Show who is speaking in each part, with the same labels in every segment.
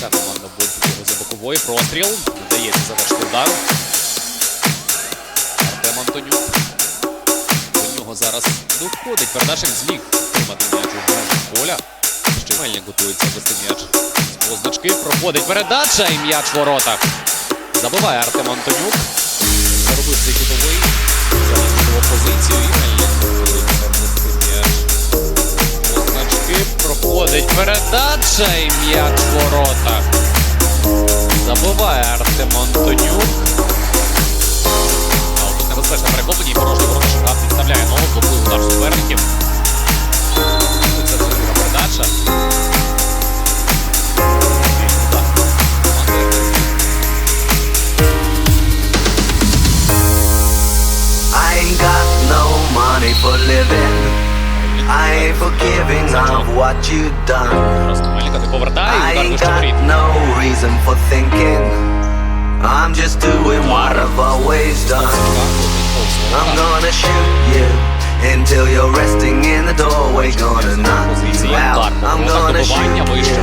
Speaker 1: ця команда буде за бокової. Простріл. Вдається завершити удар. Артем Антонюк. До нього зараз доходить. Передача зміг тримати м'яч у межах поля. Ще Мельник готується вести м'яч з позначки. Проходить передача і м'яч в воротах. Забиває Артем Антонюк. Заробив цей кутовий. Залишив позицію і Мельник Проходить передача і м'яч в воротах. Забиває Артем Антонюк. Тут небезпечно перехоплення і порожній ворота Шагат підставляє ногу, блокує удар суперників. Це друга передача.
Speaker 2: For living. I ain't forgiving of what you done.
Speaker 1: Просто Мельника ти повертає і
Speaker 2: I
Speaker 1: удар
Speaker 2: ain't
Speaker 1: вище воріт.
Speaker 2: got no reason for thinking. I'm just doing what I've always done. I'm gonna shoot you until you're resting in the doorway. Gonna knock you out. I'm gonna shoot you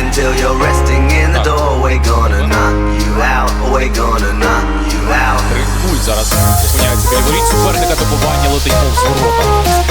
Speaker 2: until you're resting in the doorway. Gonna knock you out. We're gonna knock you out.
Speaker 1: Рикують зараз. Опиняється біля воріт суперника, добування летить повз ворота.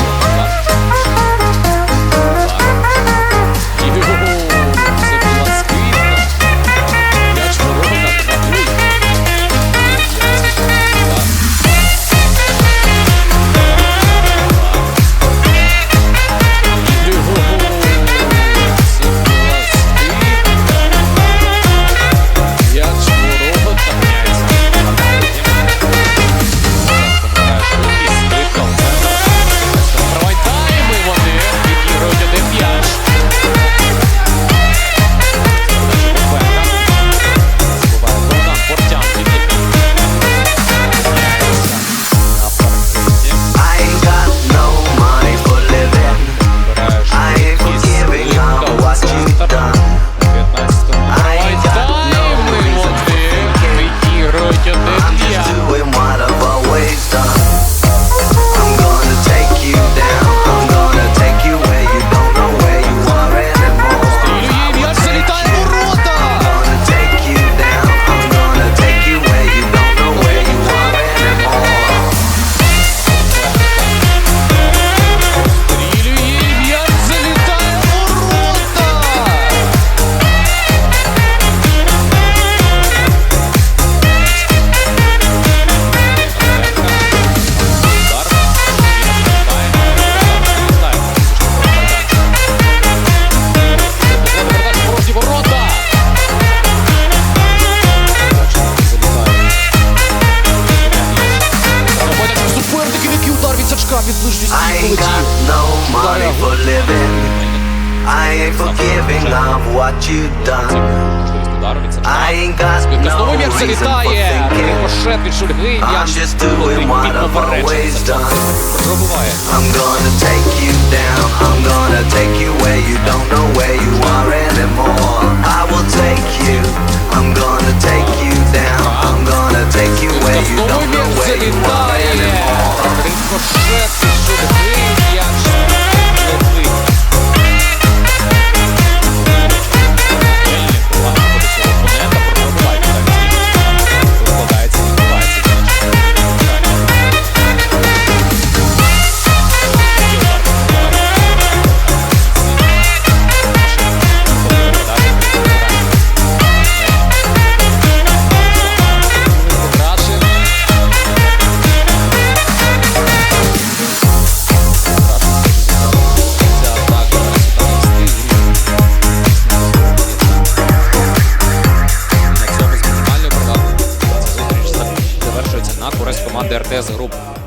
Speaker 2: ain't got no money for living. I ain't forgiving of what you done. I ain't got no reason for thinking. I'm just doing what I've always done. I'm gonna take you down. I'm gonna take you
Speaker 1: away. РТС Груп.